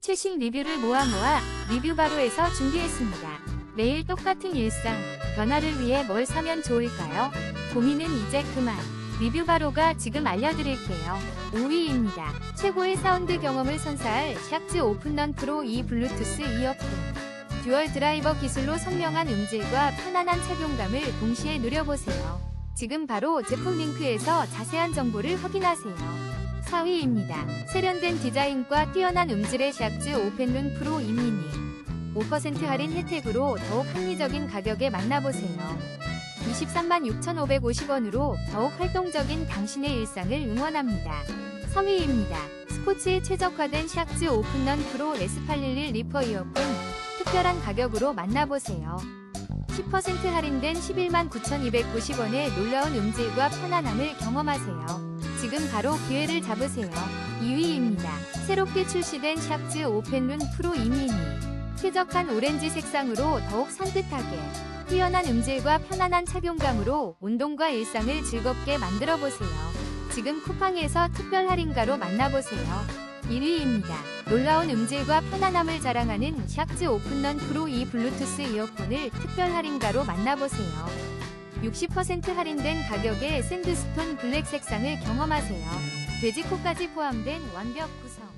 최신 리뷰를 모아 모아 리뷰 바로에서 준비했습니다. 매일 똑같은 일상, 변화를 위해 뭘 사면 좋을까요? 고민은 이제 그만. 리뷰 바로가 지금 알려드릴게요. 5위입니다. 최고의 사운드 경험을 선사할 샥즈 오픈런 프로 2 블루투스 이어폰. 듀얼 드라이버 기술로 선명한 음질과 편안한 착용감을 동시에 누려보세요. 지금 바로 제품 링크에서 자세한 정보를 확인하세요. 4위입니다. 세련된 디자인과 뛰어난 음질의 샥즈 오펜룬 프로 2미니. 5% 할인 혜택으로 더욱 합리적인 가격에 만나보세요. 23만 6,550원으로 더욱 활동적인 당신의 일상을 응원합니다. 3위입니다. 스포츠에 최적화된 샥즈 오픈런 프로 S811 리퍼 이어폰 특별한 가격으로 만나보세요. 10% 할인된 11만 9,290원의 놀라운 음질과 편안함을 경험하세요. 지금 바로 기회를 잡으세요. 2위입니다. 새롭게 출시된 샥즈 오펜룬 프로 2미니. 쾌적한 오렌지 색상으로 더욱 산뜻하게 뛰어난 음질과 편안한 착용감으로 운동과 일상을 즐겁게 만들어 보세요. 지금 쿠팡에서 특별 할인가로 만나보세요. 1위입니다. 놀라운 음질과 편안함을 자랑하는 샥즈 오픈런 프로 2 블루투스 이어폰을 특별 할인가로 만나보세요. 60% 할인된 가격에 샌드스톤 블랙 색상을 경험하세요. 돼지코까지 포함된 완벽 구성.